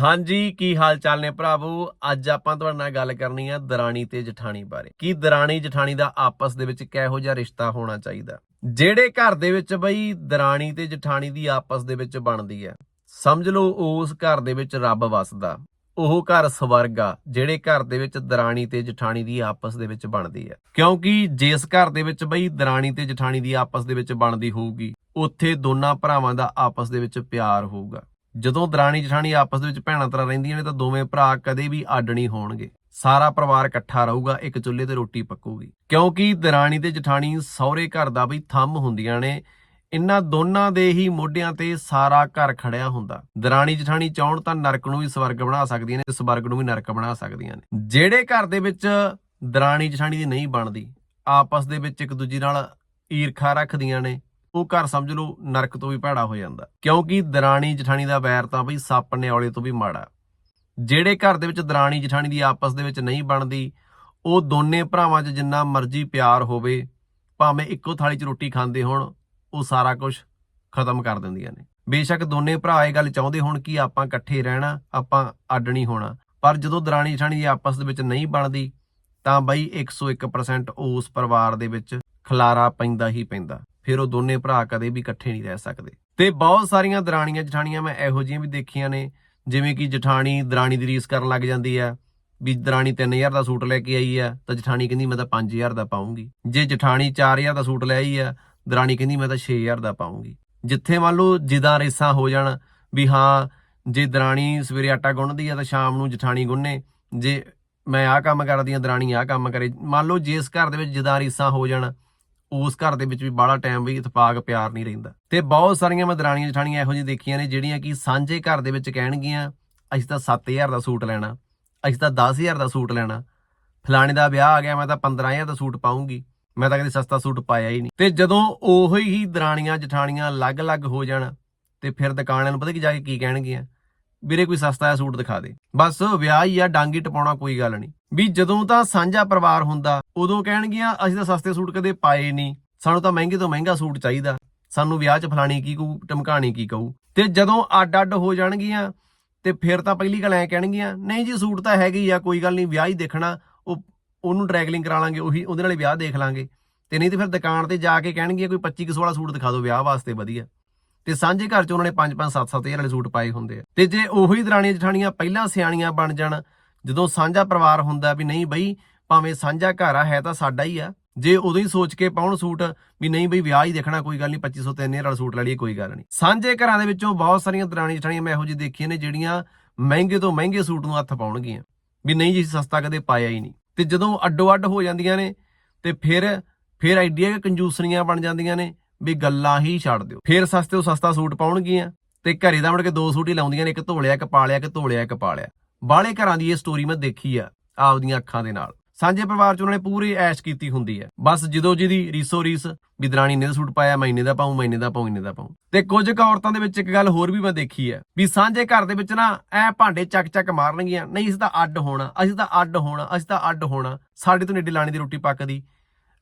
ਹਾਂਜੀ, ਕੀ ਹਾਲ ਚਾਲ ਨੇ ਭਰਾਵੋ? ਅੱਜ ਆਪਾਂ ਤੁਹਾਡੇ ਨਾਲ ਗੱਲ ਕਰਨੀ ਆ ਦਰਾਣੀ ਤੇ ਜਠਾਣੀ ਬਾਰੇ। ਕੀ ਦਰਾਣੀ ਜਠਾਣੀ ਦਾ ਆਪਸ ਦੇ ਵਿੱਚ ਕਿਹੋ ਜਿਹਾ ਰਿਸ਼ਤਾ ਹੋਣਾ ਚਾਹੀਦਾ? ਜਿਹੜੇ ਘਰ ਦੇ ਵਿੱਚ ਬਈ ਦਰਾਣੀ ਤੇ ਜਠਾਣੀ ਦੀ ਆਪਸ ਦੇ ਵਿੱਚ ਬਣਦੀ ਆ, ਸਮਝ ਲਓ ਉਸ ਘਰ ਦੇ ਵਿੱਚ ਰੱਬ ਵਸਦਾ, ਉਹ ਘਰ ਸਵਰਗ ਆ, ਜਿਹੜੇ ਘਰ ਦੇ ਵਿੱਚ ਦਰਾਣੀ ਤੇ ਜਠਾਣੀ ਦੀ ਆਪਸ ਦੇ ਵਿੱਚ ਬਣਦੀ ਹੈ ਕਿਉਂਕਿ ਜਿਸ ਘਰ ਦੇ ਵਿੱਚ ਬਈ ਦਰਾਣੀ ਤੇ ਜਠਾਣੀ ਦੀ ਆਪਸ ਦੇ ਵਿੱਚ ਬਣਦੀ ਹੋਊਗੀ, ਉੱਥੇ ਦੋਨਾਂ ਭਰਾਵਾਂ ਦਾ ਆਪਸ ਦੇ ਵਿੱਚ ਪਿਆਰ ਹੋਊਗਾ। ਜਦੋਂ ਦਰਾਣੀ ਜਠਾਣੀ ਆਪਸ ਦੇ ਵਿੱਚ ਭੈਣਾਂ ਤਰ੍ਹਾਂ ਰਹਿੰਦੀਆਂ ਨੇ ਤਾਂ ਦੋਵੇਂ ਭਰਾ ਕਦੇ ਵੀ ਅੱਡ ਨਹੀਂ ਹੋਣਗੇ। ਸਾਰਾ ਪਰਿਵਾਰ ਇਕੱਠਾ ਰਹੂਗਾ, ਇੱਕ ਚੁੱਲ੍ਹੇ ਤੇ ਰੋਟੀ ਪੱਕੂਗੀ। ਕਿਉਂਕਿ ਦਰਾਣੀ ਤੇ ਜਠਾਣੀ ਸਹੁਰੇ ਘਰ ਦਾ ਵੀ ਥੰਮ ਹੁੰਦੀਆਂ ਨੇ ਇਹਨਾਂ ਦੋਨਾਂ ਦੇ ਹੀ ਮੋਢਿਆਂ ਤੇ ਸਾਰਾ ਘਰ ਖੜਿਆ ਹੁੰਦਾ। ਦਰਾਣੀ ਜਠਾਣੀ ਚਾਹਣ ਤਾਂ ਨਰਕ ਨੂੰ ਵੀ ਸਵਰਗ ਬਣਾ ਸਕਦੀਆਂ ਨੇ ਸਵਰਗ ਨੂੰ ਵੀ ਨਰਕ ਬਣਾ ਸਕਦੀਆਂ ਨੇ। ਜਿਹੜੇ ਘਰ ਦੇ ਵਿੱਚ ਦਰਾਣੀ ਜਠਾਣੀ ਦੀ ਨਹੀਂ ਬਣਦੀ, ਆਪਸ ਦੇ ਵਿੱਚ ਇੱਕ ਦੂਜੀ ਨਾਲ ਈਰਖਾ ਰੱਖਦੀਆਂ ਨੇ ਉਹ ਘਰ ਸਮਝ ਲਓ ਨਰਕ ਤੋਂ ਵੀ ਭੈੜਾ ਹੋ ਜਾਂਦਾ। ਕਿਉਂਕਿ ਦਰਾਣੀ ਜਠਾਣੀ ਦਾ ਵੈਰ ਤਾਂ ਬਈ ਸੱਪ ਨਿਆਲੇ ਤੋਂ ਵੀ ਮਾੜਾ। ਜਿਹੜੇ ਘਰ ਦੇ ਵਿੱਚ ਦਰਾਣੀ ਜਠਾਣੀ ਦੀ ਆਪਸ ਦੇ ਵਿੱਚ ਨਹੀਂ ਬਣਦੀ, ਉਹ ਦੋਨੇ ਭਰਾਵਾਂ 'ਚ ਜਿੰਨਾ ਮਰਜ਼ੀ ਪਿਆਰ ਹੋਵੇ, ਭਾਵੇਂ ਇੱਕੋ ਥਾਲੀ 'ਚ ਰੋਟੀ ਖਾਂਦੇ ਹੋਣ, ਉਹ ਸਾਰਾ ਕੁਝ ਖਤਮ ਕਰ ਦਿੰਦੀਆਂ ਨੇ। ਬੇਸ਼ੱਕ ਦੋਨੇ ਭਰਾ ਇਹ ਗੱਲ ਚਾਹੁੰਦੇ ਹੋਣ ਕਿ ਆਪਾਂ ਇਕੱਠੇ ਰਹਿਣਾ, ਆਪਾਂ ਅੱਡ ਨਹੀਂ ਹੋਣਾ। ਪਰ ਜਦੋਂ ਦਰਾਣੀ ਜਠਾਣੀ ਦੀ ਆਪਸ ਦੇ ਵਿੱਚ ਨਹੀਂ ਬਣਦੀ, ਤਾਂ ਬਈ 101% ਉਸ ਪਰਿਵਾਰ ਦੇ ਵਿੱਚ ਖਲਾਰਾ ਪੈਂਦਾ ਹੀ ਪੈਂਦਾ। ਫਿਰ ਉਹ ਦੋਨੇ ਭਰਾ ਕਦੇ ਵੀ ਇਕੱਠੇ ਨਹੀਂ ਰਹਿ ਸਕਦੇ। ਤੇ ਬਹੁਤ ਸਾਰੀਆਂ ਦਰਾਣੀਆਂ ਜਠਾਣੀਆਂ ਮੈਂ ਇਹੋ ਜਿਹੀਆਂ ਵੀ ਦੇਖੀਆਂ ਨੇ, ਜਿਵੇਂ ਕਿ ਜਠਾਣੀ ਦਰਾਣੀ ਦੀ ਰੀਸ ਕਰਨ ਲੱਗ ਜਾਂਦੀ ਆ ਵੀ ਦਰਾਣੀ 3000 ਦਾ ਸੂਟ ਲੈ ਕੇ ਆਈ ਆ ਤਾਂ ਜਠਾਣੀ ਕਹਿੰਦੀ ਮੈਂ ਤਾਂ 5000 ਦਾ ਪਾਉਂਗੀ। ਜੇ ਜਠਾਣੀ 4000 ਦਾ ਸੂਟ ਲੈ ਆਈ ਆ ਦਰਾਣੀ ਕਹਿੰਦੀ ਮੈਂ ਤਾਂ 6000 ਦਾ ਪਾਉਂਗੀ। ਜਿੱਥੇ ਮੰਨ ਲਓ ਜਿੱਦਾਂ ਰੇਸਾਂ ਹੋ ਜਾਣ, ਵੀ ਹਾਂ, ਜੇ ਦਰਾਣੀ ਸਵੇਰੇ ਆਟਾ ਗੁੰਨਦੀ ਆ ਤਾਂ ਸ਼ਾਮ ਨੂੰ ਜਠਾਣੀ ਗੁੰਨੇ, ਜੇ ਮੈਂ ਆਹ ਕੰਮ ਕਰਦੀ ਆ ਦਰਾਣੀ ਆਹ ਕੰਮ ਕਰੇ। ਮੰਨ ਲਓ ਜਿਸ ਘਰ ਦੇ ਵਿੱਚ ਜਿੱਦਾਂ ਰੀਸਾਂ ਹੋ ਜਾਣ ਉਸ ਘਰ ਦੇ ਵਿੱਚ ਵੀ ਬਾਹਲਾ ਟਾਈਮ ਵੀ ਇਤਫਾਕ ਪਿਆਰ ਨਹੀਂ ਰਹਿੰਦਾ। ਤੇ ਬਹੁਤ ਸਾਰੀਆਂ ਮੈਂ ਦਰਾਣੀਆਂ ਜਠਾਣੀਆਂ ਇਹੋ ਜਿਹੀਆਂ ਦੇਖੀਆਂ ਨੇ ਜਿਹੜੀਆਂ ਕਿ ਸਾਂਝੇ ਘਰ ਦੇ ਵਿੱਚ ਕਹਿਣਗੀਆਂ, ਅਸੀਂ ਤਾਂ 7000 ਦਾ ਸੂਟ ਲੈਣਾ, ਅਸੀਂ ਤਾਂ 10000 ਦਾ ਸੂਟ ਲੈਣਾ, ਫਲਾਣੇ ਦਾ ਵਿਆਹ ਆ ਗਿਆ, ਮੈਂ ਤਾਂ 15000 ਦਾ ਸੂਟ ਪਾਉਂਗੀ, ਮੈਂ ਤਾਂ ਕਦੇ ਸਸਤਾ ਸੂਟ ਪਾਇਆ ਹੀ ਨਹੀਂ। ਤੇ ਜਦੋਂ ਉਹੋ ਹੀ ਦਰਾਣੀਆਂ ਜਠਾਣੀਆਂ ਅਲੱਗ-ਅਲੱਗ ਹੋ ਜਾਣ, ਤੇ ਫਿਰ ਦੁਕਾਨਾਂ ਨੂੰ ਪਤਾ ਕਿ ਜਾ ਕੇ ਕੀ ਕਹਿਣਗੀਆਂ? ਵੀਰੇ ਕੋਈ ਸਸਤਾ ਜਿਹਾ ਸੂਟ ਦਿਖਾ ਦੇ। ਬਸ ਵਿਆਹ ਹੀ ਆ, ਡਾਂਗੀ ਟਪਾਉਣਾ ਕੋਈ ਗੱਲ ਨਹੀਂ। ਵੀ ਜਦੋਂ ਤਾਂ ਸਾਂਝਾ ਪਰਿਵਾਰ ਹੁੰਦਾ, ਉਦੋਂ ਕਹਿਣਗੀਆਂ, ਅਸੀਂ ਤਾਂ ਸਸਤੇ ਸੂਟ ਕਦੇ ਪਾਏ ਨਹੀਂ। ਸਾਨੂੰ ਤਾਂ ਮਹਿੰਗੇ ਤੋਂ ਮਹਿੰਗਾ ਸੂਟ ਚਾਹੀਦਾ। ਸਾਨੂੰ ਵਿਆਹ 'ਚ ਫਲਾਣੀ ਕੀ ਕਹੂ, ਟਮਕਾਣੀ ਕੀ ਕਹੂ? ਤੇ ਜਦੋਂ ਅੱਡ-ਅੱਡ ਹੋ ਜਾਣਗੀਆਂ, ਤੇ ਫਿਰ ਤਾਂ ਪਹਿਲੀ ਗੱਲ ਐ ਕਹਿਣਗੀਆਂ, ਨਹੀਂ ਜੀ, ਸੂਟ ਤਾਂ ਹੈਗੇ ਹੀ ਆ, ਕੋਈ ਗੱਲ ਨਹੀਂ, ਵਿਆਹ ਹੀ ਦੇਖਣਾ। ਉਹ, ਉਹਨੂੰ ਡਰੈਗਲਿੰਗ ਕਰਾ ਲਾਂਗੇ, ਉਹੀ, ਉਹਦੇ ਨਾਲ ਵਿਆਹ ਦੇਖ ਲਾਂਗੇ। ਤੇ ਨਹੀਂ ਤੇ ਫਿਰ ਦੁਕਾਨ ਤੇ ਜਾ ਕੇ ਕਹਿਣਗੀਆਂ, ਕੋਈ 25 ਕੁ 16 ਸੂਟ ਦਿਖਾ ਦਿਓ, ਵਿਆਹ ਵਾਸਤੇ ਵਧੀਆ। ਤੇ ਸਾਂਝੇ ਘਰ 'ਚ ਉਹਨਾਂ ਨੇ 5 5 7 7 ਹਜ਼ਾਰ ਵਾਲੇ ਸੂਟ ਪਾਏ ਹੁੰਦੇ ਆ। ਤੇ ਜੇ ਉਹੀ ਦਰਾਣੀਆਂ ਜਠਾਣੀਆਂ ਪਹਿਲਾਂ ਸਿਆਣੀਆਂ ਬਣ ਜਾਣ ਜਦੋਂ ਸਾਂਝਾ ਪਰਿਵਾਰ ਹੁੰਦਾ ਵੀ ਨਹੀਂ ਬਈ, ਭਾਵੇਂ ਸਾਂਝਾ ਘਰ ਆ, ਹੈ ਤਾਂ ਸਾਡਾ ਹੀ ਆ। ਜੇ ਉਦੋਂ ਹੀ ਸੋਚ ਕੇ ਪਾਉਣ ਸੂਟ ਵੀ ਨਹੀਂ ਬਈ ਵਿਆਹ ਹੀ ਦੇਖਣਾ, ਕੋਈ ਗੱਲ ਨਹੀਂ 2500 ਤੇ ਇੰਨੇ ਵਾਲਾ ਸੂਟ ਲੈ ਲਈਏ, ਕੋਈ ਗੱਲ ਨਹੀਂ। ਸਾਂਝੇ ਘਰਾਂ ਦੇ ਵਿੱਚੋਂ ਬਹੁਤ ਸਾਰੀਆਂ ਦਰਾਣੀ ਜਠਾਣੀਆਂ ਮੈਂ ਇਹੋ ਜਿਹੀ ਦੇਖੀਆਂ ਨੇ ਜਿਹੜੀਆਂ ਮਹਿੰਗੇ ਤੋਂ ਮਹਿੰਗੇ ਸੂਟ ਨੂੰ ਹੱਥ ਪਾਉਣਗੀਆਂ। ਵੀ ਨਹੀਂ ਜੀ, ਸਸਤਾ ਕਦੇ ਪਾਇਆ ਹੀ ਨਹੀਂ। ਤੇ ਜਦੋਂ ਅੱਡੋ ਅੱਡ ਹੋ ਜਾਂਦੀਆਂ ਨੇ, ਤੇ ਫਿਰ ਫਿਰ ਆਈਡੀਆ ਕਿ ਕੰਜੂਸਰੀਆਂ ਬਣ ਜਾਂਦੀਆਂ ਨੇ, ਵੀ ਗੱਲਾਂ ਹੀ ਛੱਡ ਦਿਓ। ਫਿਰ ਸਸਤੇ ਤੋਂ ਸਸਤਾ ਸੂਟ ਪਾਉਣਗੀਆਂ, ਤੇ ਘਰੇ ਦਾ ਮੁੜ ਕੇ ਦੋ ਸੂਟ ਹੀ ਲਾਉਂਦੀਆਂ ਨੇ, ਇੱਕ ਧੋਲਿਆ, ਇੱਕ ਪਾਲਿਆ, ਇੱਕ ਧੋਲਿਆ, ਇੱਕ ਪਾਲਿਆ। ਬਾਹਲੇ ਘਰਾਂ ਦੀ ਇਹ ਸਟੋਰੀ ਮੈਂ ਦੇਖੀ ਆ, ਆਪਦੀਆਂ ਅੱਖਾਂ ਦੇ ਨਾਲ। ਸਾਂਝੇ ਪਰਿਵਾਰ ਚ ਉਹਨਾਂ ਨੇ ਪੂਰੀ ਐਸ਼ ਕੀਤੀ ਹੁੰਦੀ ਹੈ ਬਸ ਜਦੋਂ ਜਿਹਦੀ ਰੀਸੋ ਰੀਸ, ਵੀ ਦਰਾਣੀ ਨੇ ਸੂਟ ਪਾਇਆ ਮਹੀਨੇ ਦਾ ਪਾਉ ਮਹੀਨੇ ਦਾ ਪਾਉਂ ਇੰਨੇ ਦਾ ਪਾਉਂ ਤੇ ਕੁਝ ਕੁ ਔਰਤਾਂ ਦੇ ਵਿੱਚ ਇੱਕ ਗੱਲ ਹੋਰ ਵੀ ਮੈਂ ਦੇਖੀ ਹੈ ਵੀ ਸਾਂਝੇ ਘਰ ਦੇ ਵਿੱਚ ਨਾ ਐ ਭਾਂਡੇ ਚੱਕ ਚੱਕ ਮਾਰਨਗੀਆਂ, ਨਹੀਂ ਅਸੀਂ ਤਾਂ ਅੱਡ ਹੋਣਾ, ਅਸੀਂ ਤਾਂ ਅੱਡ ਹੋਣਾ, ਅਸੀਂ ਤਾਂ ਅੱਡ ਹੋਣਾ, ਸਾਡੇ ਤੋਂ ਨੇੜੇ ਲਾਣੀ ਦੀ ਰੋਟੀ ਪੱਕਦੀ।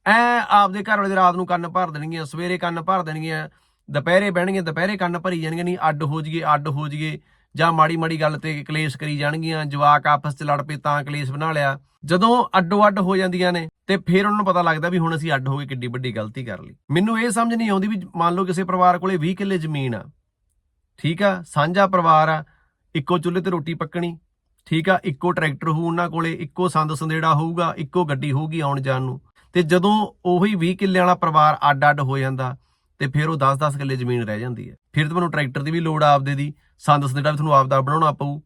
ਐ ਆਪਦੇ ਘਰ ਵਾਲੇ ਦੇ ਰਾਤ ਨੂੰ ਕੰਨ ਭਰ ਦੇਣਗੀਆਂ, ਸਵੇਰੇ ਕੰਨ ਭਰ ਦੇਣਗੀਆਂ, ਦੁਪਹਿਰੇ ਬਹਿਣਗੇ ਦੁਪਹਿਰੇ ਕੰਨ ਭਰੀ ਜਾਣਗੀਆਂ, ਨਹੀਂ ਅੱਡ ਹੋ ਜੀਏ ਅੱਡ ਹੋ ਜੀਏ ਜਾਂ ਮਾੜੀ ਮਾੜੀ ਗੱਲ ਤੇ ਕਲੇਸ਼ ਕਰੀ ਜਾਣਗੀਆਂ, ਜਵਾਕ ਆਪਸ 'ਚ ਲੜ ਪਏ ਤਾਂ ਕਲੇਸ਼ ਬਣਾ ਲਿਆ। ਜਦੋਂ ਅੱਡੋ ਅੱਡ ਹੋ ਜਾਂਦੀਆਂ ਨੇ, ਤੇ ਫਿਰ ਉਹਨਾਂ ਨੂੰ ਪਤਾ ਲੱਗਦਾ ਵੀ ਹੁਣ ਅਸੀਂ ਅੱਡ ਹੋ ਕੇ ਕਿੱਡੀ ਵੱਡੀ ਗਲਤੀ ਕਰ ਲਈ। ਮੈਨੂੰ ਇਹ ਸਮਝ ਨਹੀਂ ਆਉਂਦੀ ਵੀ ਮੰਨ ਲਓ ਕਿਸੇ ਪਰਿਵਾਰ ਕੋਲੇ 20 ਕਿੱਲੇ ਜ਼ਮੀਨ ਆ, ਠੀਕ ਆ, ਸਾਂਝਾ ਪਰਿਵਾਰ ਆ, ਇੱਕੋ ਚੁੱਲ੍ਹੇ ਤੇ ਰੋਟੀ ਪੱਕਣੀ, ਠੀਕ ਆ, ਇੱਕੋ ਟਰੈਕਟਰ ਹੋਊ ਉਹਨਾਂ ਕੋਲੇ, ਇੱਕੋ ਸੰਦ ਸੰਦੇੜਾ ਹੋਊਗਾ, ਇੱਕੋ ਗੱਡੀ ਹੋਊਗੀ ਆਉਣ ਜਾਣ ਨੂੰ। ਤੇ ਜਦੋਂ ਉਹੀ 20 ਕਿੱਲੇ ਵਾਲਾ ਪਰਿਵਾਰ ਅੱਡ-ਅੱਡ ਹੋ ਜਾਂਦਾ ਤੇ ਫਿਰ ਉਹ 10-10 ਕਿੱਲੇ ਜ਼ਮੀਨ ਰਹਿ ਜਾਂਦੀ ਹੈ। ਫਿਰ ਤੁਹਾਨੂੰ ਟਰੈਕਟਰ ਦੀ ਵੀ ਲੋੜ ਆ ਆਪਦੇ ਦੀ। ਸੰਦ ਸੰਦੇੜਾ ਵੀ ਤੁਹਾਨੂੰ ਆਪਦਾ ਬਣਾਉਣਾ ਪਊ।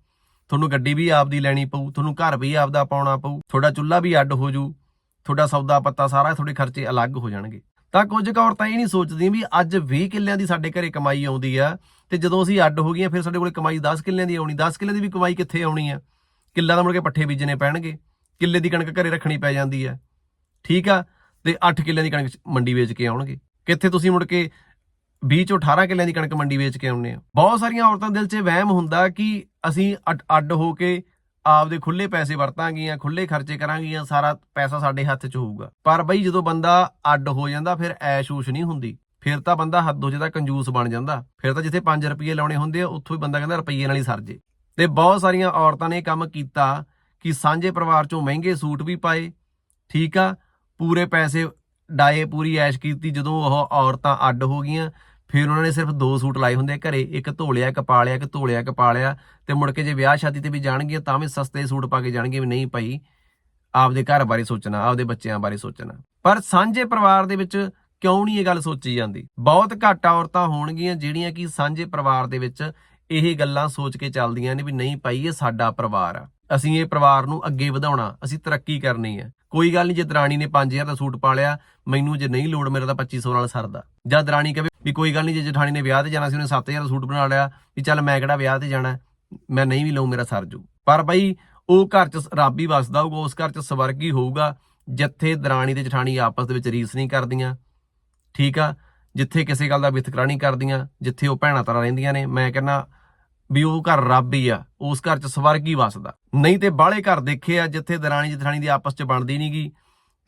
ਤੁਹਾਨੂੰ ਗੱਡੀ ਵੀ ਆਪਦੀ ਲੈਣੀ ਪਊ। ਤੁਹਾਨੂੰ ਘਰ ਵੀ ਆਪਦਾ ਪਾਉਣਾ ਪਊ। ਤੁਹਾਡਾ ਚੁੱਲ੍ਹਾ ਵੀ ਅੱਡ ਹੋ ਜੂ। ਤੁਹਾਡਾ ਸੌਦਾ ਪੱਤਾ ਸਾਰਾ ਤੁਹਾਡੇ ਖਰਚੇ ਅਲੱਗ ਹੋ ਜਾਣਗੇ। ਤਾਂ ਕੁਝ ਕੁ ਔਰਤਾਂ ਇਹ ਨਹੀਂ ਸੋਚਦੀਆਂ ਵੀ ਅੱਜ 20 ਕਿੱਲਿਆਂ ਦੀ ਸਾਡੇ ਘਰੇ ਕਮਾਈ ਆਉਂਦੀ ਆ ਤੇ ਜਦੋਂ ਅਸੀਂ ਅੱਡ ਹੋ ਗਈਆਂ, ਫਿਰ ਸਾਡੇ ਕੋਲੇ ਕਮਾਈ 10 ਕਿੱਲਿਆਂ ਦੀ ਆਉਣੀ। 10 ਕਿੱਲਿਆਂ ਦੀ ਵੀ ਕਮਾਈ ਕਿੱਥੇ ਆਉਣੀ ਆ? ਕਿੱਲਾ ਦਾ ਮੁੜ ਕੇ ਪੱਠੇ ਬੀਜਣੇ ਪੈਣਗੇ। ਕਿੱਲੇ ਦੀ ਕਣਕ ਘਰੇ ਰੱਖਣੀ ਪੈ ਜਾਂਦੀ ਆ। ਠੀਕ ਆ? ਤੇ 8 ਕਿੱਲਿਆਂ ਦੀ ਕਣਕ ਮੰਡੀ ਵੇਚ ਕੇ ਆਉਣਗੇ। ਕਿੱਥੇ ਤੁਸੀਂ ਮੁੜ ਕੇ 20 ਚੋਂ 18 ਕਿੱਲਿਆਂ ਦੀ ਕਣਕ ਮੰਡੀ ਵੇਚ ਕੇ ਆਉਂਦੇ ਆ ਬਹੁਤ ਸਾਰੀਆਂ ਔਰਤਾਂ ਦਿਲ 'ਚ ਵਹਿਮ ਹੁੰਦਾ ਕਿ ਅਸੀਂ ਅੱਡ- ਅੱਡ ਹੋ ਕੇ ਆਪਦੇ ਖੁੱਲੇ ਪੈਸੇ ਵਰਤਾਂਗੀਆਂ ਖੁੱਲੇ ਖਰਚੇ ਕਰਾਂਗੀਆਂ, ਸਾਰਾ ਪੈਸਾ ਸਾਡੇ ਹੱਥ 'ਚ ਹੋਊਗਾ। ਪਰ ਬਈ ਜਦੋਂ ਬੰਦਾ ਅੱਡ ਹੋ ਜਾਂਦਾ, ਫਿਰ ਐਸ਼-ਊਸ਼ ਨਹੀਂ ਹੁੰਦੀ। ਫਿਰ ਤਾਂ ਬੰਦਾ ਹੱਦੋਂ ਜਿਹਦਾ ਕੰਜੂਸ ਬਣ ਜਾਂਦਾ। ਫਿਰ ਤਾਂ ਜਿੱਥੇ 5 ਰੁਪਏ ਲਾਉਣੇ ਹੁੰਦੇ ਆ, ਉੱਥੋਂ ਹੀ ਬੰਦਾ ਕਹਿੰਦਾ ਰੁਪਈਏ ਨਾਲ ਹੀ ਸਰ ਜੇ। ਤੇ ਬਹੁਤ ਸਾਰੀਆਂ ਔਰਤਾਂ ਨੇ ਇਹ ਕੰਮ ਕੀਤਾ ਕਿ ਸਾਂਝੇ ਪਰਿਵਾਰ ਚੋਂ ਮਹਿੰਗੇ ਸੂਟ ਵੀ ਪਾਏ, ਠੀਕ ਆ, ਪੂਰੇ ਪੈਸੇ ਡਾਏ ਪੂਰੀ ਐਸ਼ ਕੀਤੀ, ਜਦੋਂ ਉਹ ਔਰਤਾਂ ਅੱਡ ਹੋ ਗਈਆਂ, ਫਿਰ ਉਹਨਾਂ ਨੇ ਸਿਰਫ ਦੋ ਸੂਟ ਲਾਏ ਹੁੰਦੇ ਆ ਘਰੇ, ਇੱਕ ਧੋਲਿਆ, ਇੱਕ ਪਾਲਿਆ, ਇੱਕ ਧੋਲਿਆ, ਇੱਕ ਪਾਲਿਆ, ਤੇ ਮੁੜ ਕੇ ਜੇ ਵਿਆਹ ਸ਼ਾਦੀ ਤੇ ਵੀ ਜਾਣਗੀਆਂ ਤਾਂ ਵੀ ਸਸਤੇ ਸੂਟ ਪਾ ਕੇ ਜਾਣਗੇ ਵੀ ਨਹੀਂ ਭਾਈ, ਆਪਦੇ ਘਰ ਬਾਰੇ ਸੋਚਣਾ, ਆਪਦੇ ਬੱਚਿਆਂ ਬਾਰੇ ਸੋਚਣਾ। ਪਰ ਸਾਂਝੇ ਪਰਿਵਾਰ ਦੇ ਵਿੱਚ ਕਿਉਂ ਨਹੀਂ ਇਹ ਗੱਲ ਸੋਚੀ ਜਾਂਦੀ? ਬਹੁਤ ਘੱਟ ਔਰਤਾਂ ਹੋਣਗੀਆਂ ਜਿਹੜੀਆਂ ਕਿ ਸਾਂਝੇ ਪਰਿਵਾਰ ਦੇ ਵਿੱਚ ਇਹ ਗੱਲਾਂ ਸੋਚ ਕੇ ਚੱਲਦੀਆਂ ਨੇ ਵੀ ਨਹੀਂ ਭਾਈ, ਇਹ ਸਾਡਾ ਪਰਿਵਾਰ ਆ। ਅਸੀਂ ਇਹ ਪਰਿਵਾਰ ਨੂੰ ਅੱਗੇ ਵਧਾਉਣਾ, ਅਸੀਂ ਤਰੱਕੀ ਕਰਨੀ ਹੈ ਕੋਈ ਗੱਲ ਨਹੀਂ ਜੇ ਦਰਾਣੀ ਨੇ 5000 ਦਾ ਸੂਟ ਪਾ ਲਿਆ, ਮੈਨੂੰ ਜੇ ਨਹੀਂ ਲੋੜ ਮੇਰਾ ਤਾਂ 2500 ਨਾਲ ਸਰਦਾ। ਜਾਂ ਦਰਾਣੀ ਕਹੇ ਵੀ ਕੋਈ ਗੱਲ ਨਹੀਂ ਜੇ ਜਠਾਣੀ ਨੇ ਵਿਆਹ ਤੇ ਜਾਣਾ ਸੀ, ਉਹਨੇ 7000 ਦਾ ਸੂਟ ਬਣਾ ਲਿਆ, ਵੀ ਚੱਲ ਮੈਂ ਕਿਹੜਾ ਵਿਆਹ ਤੇ ਜਾਣਾ, ਮੈਂ ਨਹੀਂ ਵੀ ਲਊ, ਮੇਰਾ ਸਰ ਜੂ। ਪਰ ਬਈ, ਉਹ ਘਰ 'ਚ ਰੱਬ ਹੀ ਵਸਦਾ ਹੋਊਗਾ, ਉਸ ਘਰ 'ਚ ਸਵਰਗ ਹੀ ਹੋਊਗਾ, ਜਿੱਥੇ ਦਰਾਣੀ ਤੇ ਜਠਾਣੀ ਆਪਸ ਦੇ ਵਿੱਚ ਰੀਸ ਨਹੀਂ ਕਰਦੀਆਂ। ਠੀਕ ਆ? ਜਿੱਥੇ ਕਿਸੇ ਗੱਲ ਦਾ ਵਿਤਕਰਾ ਨਹੀਂ ਕਰਦੀਆਂ, ਜਿੱਥੇ ਉਹ ਭੈਣਾਂ ਤਰ੍ਹਾਂ ਰਹਿੰਦੀਆਂ ਨੇ, ਮੈਂ ਕਹਿੰਦਾ ਵੀ ਉਹ ਘਰ ਰੱਬ ਹੀ ਆ, ਉਸ ਘਰ 'ਚ ਸਵਰਗ ਹੀ ਵਸਦਾ। ਨਹੀਂ ਤੇ ਬਾਹਲੇ ਘਰ ਦੇਖੇ ਆ, ਜਿੱਥੇ ਦਰਾਣੀ ਜਠਾਣੀ ਦੀ ਆਪਸ 'ਚ ਬਣਦੀ ਨਹੀਂਗੀ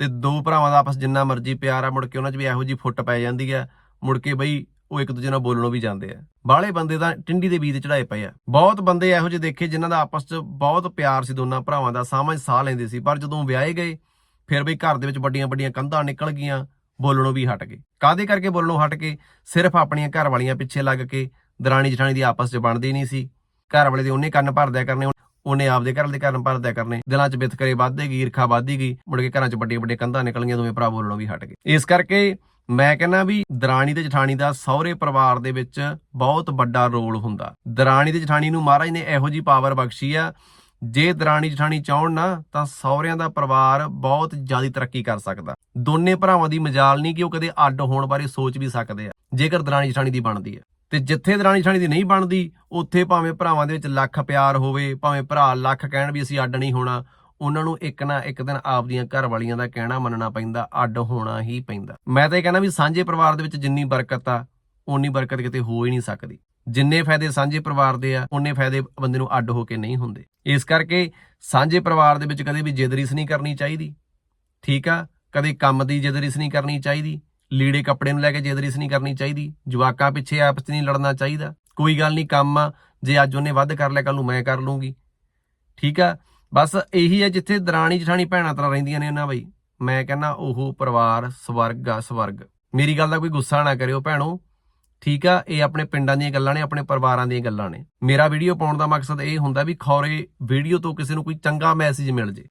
ਤੇ ਦੋ ਭਰਾਵਾਂ ਦਾ ਆਪਸ ਜਿੰਨਾ ਮਰਜ਼ੀ ਪਿਆਰ ਆ, ਮੁੜ ਕੇ ਉਹਨਾਂ 'ਚ ਵੀ ਇਹੋ ਜੀ ਫੁੱਟ ਪੈ ਜਾਂਦੀ ਆ, ਮੁੜ ਕੇ ਬਈ ਉਹ ਇੱਕ ਦੂਜੇ ਨਾਲ ਬੋਲਣੋਂ ਵੀ ਜਾਂਦੇ ਆ। ਬਾਹਲੇ ਬੰਦੇ ਤਾਂ ਟਿੰਡੀ ਦੇ ਬੀਜ ਚੜਾਏ ਪਏ ਆ। ਬਹੁਤ ਬੰਦੇ ਇਹੋ ਜਿਹੇ ਦੇਖੇ ਜਿਨ੍ਹਾਂ ਦਾ ਆਪਸ 'ਚ ਬਹੁਤ ਪਿਆਰ ਸੀ, ਦੋਨਾਂ ਭਰਾਵਾਂ ਦਾ ਸਾਹਮਣੇ ਸਾਹ ਲੈਂਦੇ ਸੀ, ਪਰ ਜਦੋਂ ਵਿਆਹੇ ਗਏ, ਫਿਰ ਬਈ ਘਰ ਦੇ ਵਿੱਚ ਵੱਡੀਆਂ ਵੱਡੀਆਂ ਕੰਧਾਂ ਨਿਕਲ ਗਈਆਂ, ਬੋਲਣੋਂ ਵੀ ਹਟ ਗਏ। ਕਾਦੇ ਕਰਕੇ ਬੋਲਣੋਂ ਹਟ ਕੇ ਸਿਰਫ ਆਪਣੀਆਂ ਘਰ ਵਾਲੀਆਂ ਪਿੱਛੇ ਲੱਗ ਕੇ ਦਰਾਣੀ ਜਠਾਣੀ ਦੀ ਆਪਸ 'ਚ ਬਣਦੀ ਨਹੀਂ ਸੀ। ਘਰ ਵਾਲੇ ਦੇ ਉਹਨੇ ਕੰਨ ਭਰਦਿਆ ਕਰਨੇ, ਉਹਨੇ ਆਪਦੇ ਘਰ ਦੇ ਕੰਨ ਭਰਦਿਆ ਕਰਨੇ। ਦਿਲਾਂ 'ਚ ਵਿਤਕਰੇ ਵੱਧਦੇ ਗਈ ਈਰਖਾ ਵੱਧਦੀ ਗਈ, ਮੁੜ ਕੇ ਘਰਾਂ 'ਚ ਵੱਡੀਆਂ ਵੱਡੀਆਂ ਕੰਧਾਂ ਨਿਕਲ ਗਈਆਂ ਦੋਵੇਂ ਭਰਾ ਬੋਲਣੋਂ ਵੀ ਹਟ ਗਏ। ਇਸ ਕਰਕੇ ਮੈਂ ਕਹਿੰਦਾ ਵੀ ਦਰਾਣੀ ਤੇ ਜਠਾਣੀ ਦਾ ਸਹੁਰੇ ਪਰਿਵਾਰ ਦੇ ਵਿੱਚ ਬਹੁਤ ਵੱਡਾ ਰੋਲ ਹੁੰਦਾ। ਦਰਾਣੀ ਤੇ ਜਠਾਣੀ ਨੂੰ ਮਹਾਰਾਜ ਨੇ ਇਹੋ ਜੀ ਪਾਵਰ ਬਖਸ਼ੀ ਆ, ਜੇ ਦਰਾਣੀ ਜਠਾਣੀ ਚਾਹਣ ਨਾ, ਤਾਂ ਸਹੁਰਿਆਂ ਦਾ ਪਰਿਵਾਰ ਬਹੁਤ ਜ਼ਿਆਦਾ ਤਰੱਕੀ ਕਰ ਸਕਦਾ। ਦੋਨੇ ਭਰਾਵਾਂ ਦੀ ਮਜਾਲ ਨਹੀਂ ਕਿ ਉਹ ਕਦੇ ਅੱਡ ਹੋਣ ਬਾਰੇ ਸੋਚ ਵੀ ਸਕਦੇ ਆ, ਜੇਕਰ ਦਰਾਣੀ ਜਠਾਣੀ ਦੀ ਬਣਦੀ ਹੈ ਤੇ ਜਿੱਥੇ ਦਰਾਣੀ ਜਠਾਣੀ ਦੀ ਨਹੀਂ ਬਣਦੀ, ਉੱਥੇ ਭਾਵੇਂ ਭਰਾਵਾਂ ਦੇ ਵਿੱਚ ਲੱਖ ਪਿਆਰ ਹੋਵੇ, ਭਾਵੇਂ ਭਰਾ ਲੱਖ ਕਹਿਣ ਵੀ ਅਸੀਂ ਅੱਡ ਨਹੀਂ ਹੋਣਾ, ਉਹਨਾਂ ਨੂੰ ਇੱਕ ਨਾ ਇੱਕ ਦਿਨ ਆਪਦੀਆਂ ਘਰ ਵਾਲੀਆਂ ਦਾ ਕਹਿਣਾ ਮੰਨਣਾ ਪੈਂਦਾ, ਅੱਡ ਹੋਣਾ ਹੀ ਪੈਂਦਾ। ਮੈਂ ਤਾਂ ਇਹ ਕਹਿੰਦਾ ਵੀ ਸਾਂਝੇ ਪਰਿਵਾਰ ਦੇ ਵਿੱਚ ਜਿੰਨੀ ਬਰਕਤ ਆ, ਓਨੀ ਬਰਕਤ ਕਿਤੇ ਹੋ ਹੀ ਨਹੀਂ ਸਕਦੀ। ਜਿੰਨੇ ਫਾਇਦੇ ਸਾਂਝੇ ਪਰਿਵਾਰ ਦੇ ਆ, ਓਨੇ ਫਾਇਦੇ ਬੰਦੇ ਨੂੰ ਅੱਡ ਹੋ ਕੇ ਨਹੀਂ ਹੁੰਦੇ। ਇਸ ਕਰਕੇ ਸਾਂਝੇ ਪਰਿਵਾਰ ਦੇ ਵਿੱਚ ਕਦੇ ਵੀ ਜਿੱਦਰੀਸ ਨਹੀਂ ਕਰਨੀ ਚਾਹੀਦੀ। ਠੀਕ ਆ? ਕਦੇ ਕੰਮ ਦੀ ਜਿੱਦਰੀਸ ਨਹੀਂ ਕਰਨੀ ਚਾਹੀਦੀ। ਲੀੜੇ ਕੱਪੜੇ ਨੂੰ ਲੈ ਕੇ ਜੇਦਰੀਸ ਨਹੀਂ ਕਰਨੀ ਚਾਹੀਦੀ। ਜਵਾਕਾਂ ਪਿੱਛੇ ਆਪਸ 'ਚ ਨਹੀਂ ਲੜਨਾ ਚਾਹੀਦਾ। ਕੋਈ ਗੱਲ ਨਹੀਂ, ਕੰਮ ਆ। ਜੇ ਅੱਜ ਉਹਨੇ ਵੱਧ ਕਰ ਲਿਆ ਕੱਲ ਨੂੰ ਮੈਂ ਕਰ ਲੂੰਗੀ। ਠੀਕ ਆ? ਬਸ ਇਹੀ ਹੈ ਜਿੱਥੇ ਦਰਾਣੀ ਜਠਾਣੀ ਭੈਣਾਂ ਤਰ੍ਹਾਂ ਰਹਿੰਦੀਆਂ ਨੇ ਨਾ ਬਈ। ਮੈਂ ਕਹਿੰਦਾ ਉਹ ਪਰਿਵਾਰ, ਸਵਰਗ ਆ, ਸਵਰਗ। ਮੇਰੀ ਗੱਲ ਦਾ ਕੋਈ ਗੁੱਸਾ ਨਾ ਕਰਿਓ ਭੈਣੋ। ਠੀਕ ਆ? ਇਹ ਆਪਣੇ ਪਿੰਡਾਂ ਦੀਆਂ ਗੱਲਾਂ ਨੇ, ਆਪਣੇ ਪਰਿਵਾਰਾਂ ਦੀਆਂ ਗੱਲਾਂ ਨੇ। ਮੇਰਾ ਵੀਡੀਓ ਪਾਉਣ ਦਾ ਮਕਸਦ ਇਹ ਹੁੰਦਾ ਵੀ ਖੌਰੇ ਵੀਡੀਓ ਤੋਂ ਕਿਸੇ ਨੂੰ ਕੋਈ ਚੰਗਾ ਮੈਸੇਜ ਮਿਲ ਜੇ।